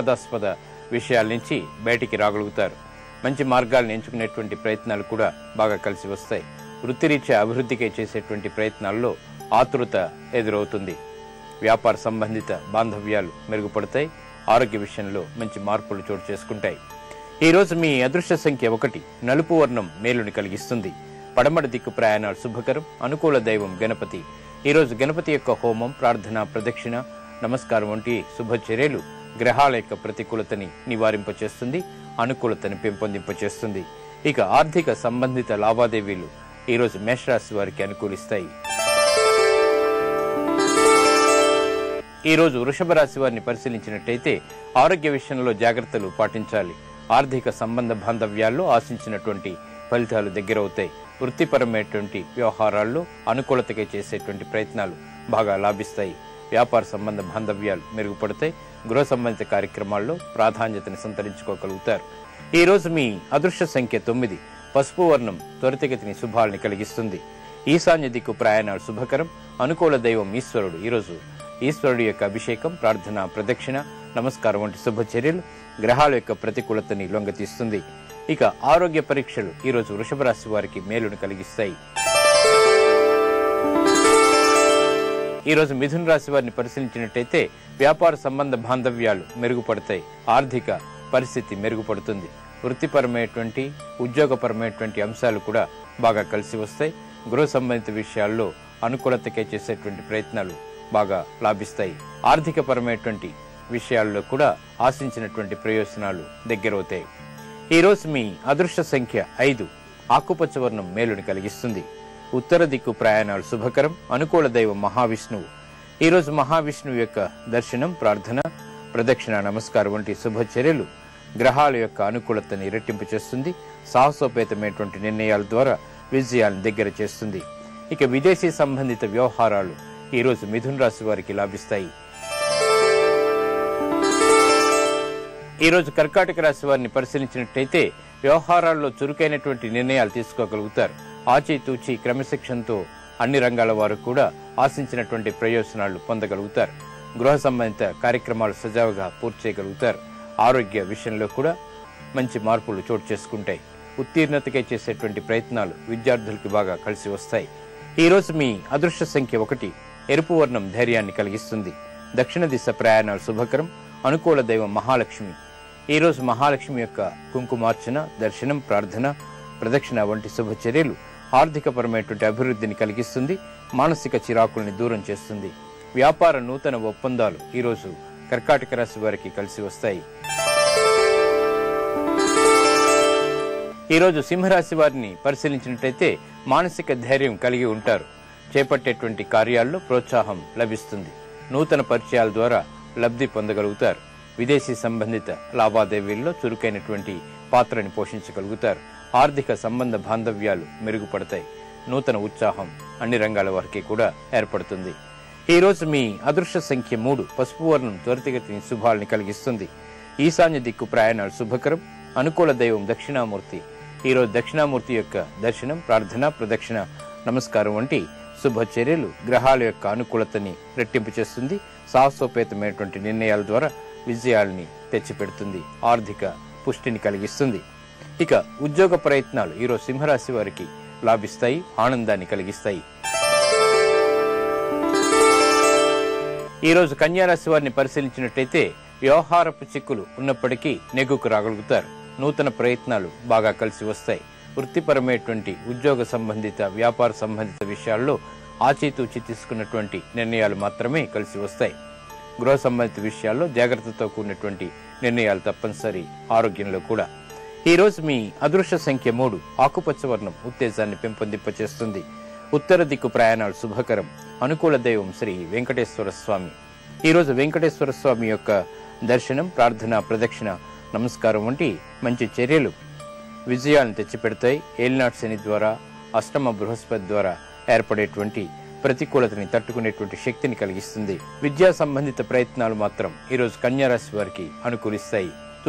వివాదాస్పద విషయాల నుంచి బయటికి రాగలుగుతారు. మంచి మార్గాలను ఎంచుకునేటువంటి ప్రయత్నాలు కూడా బాగా కలిసి వస్తాయి. వృత్తిరీత్యా అభివృద్ధికి చేసేటువంటి ప్రయత్నాల్లో ఆతృత ఎదురవుతుంది. వ్యాపార సంబంధిత బాంధవ్యాలు మెరుగుపడతాయి. ఆరోగ్య విషయంలో మంచి మార్పులు చోటు చేసుకుంటాయి. ఈ రోజు మీ అదృష్ట సంఖ్య ఒకటి నలుపు వర్ణం మేలుని కలిగిస్తుంది. పడమడ దిక్కు ప్రయాణాలు శుభకరం. అనుకూల దైవం గణపతి. ఈ రోజు గణపతి యొక్క హోమం ప్రార్థన ప్రదక్షిణ నమస్కారం వంటి శుభచర్యలు గ్రహాల యొక్క ప్రతికూలతని నివారింపచేస్తుంది అనుకూలతని పెంపొందింపచేస్తుంది. ఇక ఆర్థిక సంబంధిత లావాదేవీలు ఈ రోజు మేషరాశి వారికి అనుకూలిస్తాయి. ఈ రోజు వృషభ రాశి వారిని పరిశీలించినట్టయితే ఆరోగ్య విషయంలో జాగ్రత్తలు పాటించాలి. ఆర్థిక సంబంధ బాంధవ్యాల్లో ఆశించినటువంటి ఫలితాలు దగ్గరవుతాయి. వృత్తిపరమైనటువంటి వ్యవహారాల్లో అనుకూలతగా చేసేటువంటి ప్రయత్నాలు బాగా లాభిస్తాయి. వ్యాపార సంబంధ బాంధవ్యాలు మెరుగుపడతాయి. గృహ సంబంధిత కార్యక్రమాల్లో ప్రాధాన్యతను సంతరించుకోగలుగుతారు. ఈ రోజు మీ అదృష్ట సంఖ్య తొమ్మిది పసుపు వర్ణం త్వరితగతిని శుభాల్ని కలిగిస్తుంది. ఈశాన్య దిక్కు ప్రయాణాలు శుభకరం అనుకూల దైవం ఈశ్వరుడు. ఈరోజు ఈశ్వరుడు యొక్క అభిషేకం ప్రార్థన ప్రదక్షిణ నమస్కారం వంటి శుభ చర్యలు గ్రహాల యొక్క ప్రతికూలతని లొంగతీస్తుంది. ఇక ఆరోగ్య పరీక్షలు ఈరోజు వృషభ రాశి వారికి మేలును కలిగిస్తాయి. ఈరోజు మిథున రాశి వారిని పరిశీలించినట్టయితే వ్యాపార సంబంధ బాంధవ్యాలు మెరుగుపడతాయి. ఆర్థిక పరిస్థితి మెరుగుపడుతుంది. వృత్తిపరమైనటువంటి ఉద్యోగపరమైనటువంటి అంశాలు కూడా బాగా కలిసి వస్తాయి. గృహ సంబంధిత విషయాల్లో అనుకూలతకే చేసేటువంటి ప్రయత్నాలు బాగా లాభిస్తాయి. ఆర్థిక పరమైనటువంటి విషయాల్లో కూడా ఆశించినటువంటి ప్రయోజనాలు దగ్గరవుతాయి. ఈ రోజు మీ అదృష్ట సంఖ్య ఐదు. ఆకుపచ్చ వర్ణం మేలుని కలిగిస్తుంది. ఉత్తర దిక్కు ప్రయాణాలు శుభకరం. అనుకూల దైవం మహావిష్ణువు. ఈరోజు మహావిష్ణువు యొక్క దర్శనం ప్రార్థన ప్రదక్షిణ నమస్కారం వంటి శుభ చర్యలు గ్రహాల యొక్క అనుకూలతని రెట్టింపు చేస్తుంది. సాహసోపేతమైనటువంటి నిర్ణయాల ద్వారా విజయాలను దగ్గర చేస్తుంది. ఇక విదేశీ సంబంధిత వ్యవహారాలు ఈరోజు మిథున్ రాశి వారికి లాభిస్తాయి. ఈరోజు కర్కాటక రాశి వారిని పరిశీలించినట్టయితే వ్యవహారాల్లో చురుకైనటువంటి నిర్ణయాలు తీసుకోగలుగుతారు. ఆచితూచి క్రమశిక్షణతో అన్ని రంగాల వారు కూడా ఆశించినటువంటి ప్రయోజనాలు పొందగలుగుతారు. గృహ సంబంధిత కార్యక్రమాలు సజావుగా పూర్తి చేయగలుగుతారు. ఆరోగ్య విషయంలో కూడా మంచి మార్పులు చోటు చేసుకుంటాయి. ఉత్తీర్ణతకై చేసేటువంటి ప్రయత్నాలు విద్యార్థులకు బాగా కలిసి వస్తాయి. ఈ రోజు మీ అదృష్ట సంఖ్య ఒకటి ఎరుపు వర్ణం ధైర్యాన్ని కలిగిస్తుంది. దక్షిణ దిశ ప్రయాణాలు శుభకరం అనుకూల దైవం మహాలక్ష్మి. ఈ రోజు మహాలక్ష్మి యొక్క కుంకుమార్చన దర్శనం ప్రార్థన ప్రదక్షిణ వంటి శుభ చర్యలు ఆర్థికపరమైనటువంటి అభివృద్ధిని కలిగిస్తుంది మానసిక చిరాకుల్ని దూరం చేస్తుంది. వ్యాపార నూతన ఒప్పందాలు ఈరోజు కర్కాటక రాశి వారికి కలిసి వస్తాయి. ఈ రోజు సింహరాశి వారిని పరిశీలించినట్లయితే మానసిక ధైర్యం కలిగి ఉంటారు. చేపట్టేటువంటి కార్యాల్లో ప్రోత్సాహం లభిస్తుంది. నూతన పరిచయాల ద్వారా లబ్ధి పొందగలుగుతారు. విదేశీ సంబంధిత లావాదేవీల్లో చురుకైనటువంటి పాత్రని పోషించగలుగుతారు. ఆర్థిక సంబంధ బాంధవ్యాలు మెరుగుపడతాయి. నూతన ఉత్సాహం అన్ని రంగాల వారికి కూడా ఏర్పడుతుంది. ఈరోజు మీ అదృష్ట సంఖ్య మూడు పసుపు వర్ణం త్వరితగతిని శుభాల్ని కలిగిస్తుంది. ఈశాన్య దిక్కు ప్రయాణాలు శుభకరం. అనుకూల దైవం దక్షిణామూర్తి. ఈరోజు దక్షిణామూర్తి యొక్క దర్శనం ప్రార్థన ప్రదక్షిణ నమస్కారం వంటి శుభ చర్యలు గ్రహాల యొక్క అనుకూలతని రెట్టింపు చేస్తుంది. సాహసోపేతమైనటువంటి నిర్ణయాల ద్వారా విజయాల్ని తెచ్చిపెడుతుంది ఆర్థిక పుష్టిని కలిగిస్తుంది. ఇక ఉద్యోగ ప్రయత్నాలు ఈరోజు సింహరాశి వారికి లాభిస్తాయి ఆనందాన్ని కలిగిస్తాయి. ఈరోజు కన్యారాశి వారిని పరిశీలించినట్టయితే వ్యవహారపు చిక్కులు ఉన్నప్పటికీ నెగ్గుకు రాగలుగుతారు. నూతన ప్రయత్నాలు బాగా కలిసి వస్తాయి. వృత్తిపరమైనటువంటి ఉద్యోగ సంబంధిత వ్యాపార సంబంధిత విషయాల్లో ఆచితూచి తీసుకున్నటువంటి నిర్ణయాలు మాత్రమే కలిసి వస్తాయి. గృహ సంబంధిత విషయాల్లో జాగ్రత్తతో కూడినటువంటి నిర్ణయాలు తప్పనిసరి ఆరోగ్యంలో కూడా. ఈ రోజు మీ అదృశ్య సంఖ్య మూడు ఆకుపచ్చ వర్ణం ఉత్తేజాన్ని పెంపొందింపచేస్తుంది. ఉత్తర దిక్కు ప్రయాణాలు శుభకరం. అనుకూల దైవం శ్రీ వెంకటేశ్వర స్వామి. ఈ రోజు వెంకటేశ్వర స్వామి యొక్క దర్శనం ప్రార్థన ప్రదక్షిణ నమస్కారం వంటి మంచి చర్యలు విజయాలను తెచ్చిపెడతాయి. ఏలినాటి శని ద్వారా అష్టమ బృహస్పతి ద్వారా ఏర్పడేటువంటి ప్రతికూలతని తట్టుకునేటువంటి శక్తిని కలిగిస్తుంది. విద్యా సంబంధిత ప్రయత్నాలు మాత్రం ఈరోజు కన్యారాశి వారికి అనుకూలిస్తాయి.